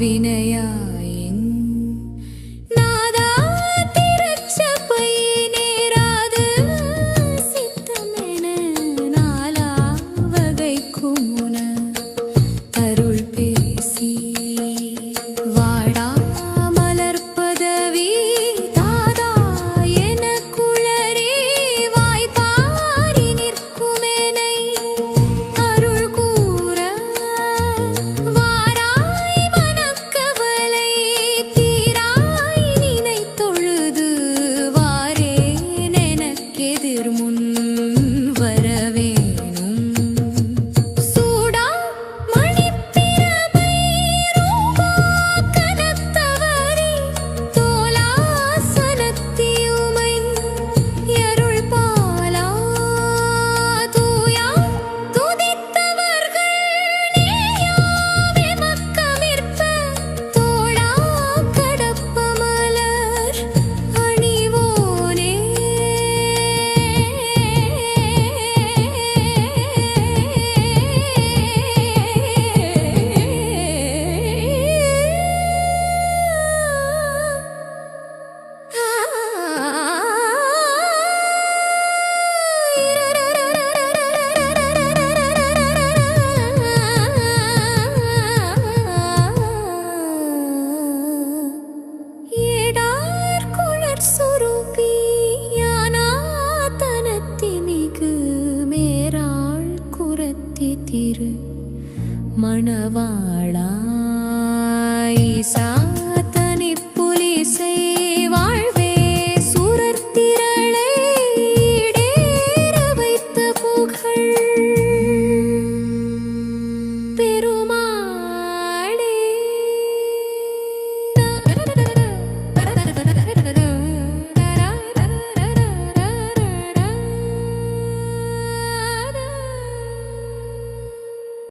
வினை திருத்தி திரு மணவாளாய் சா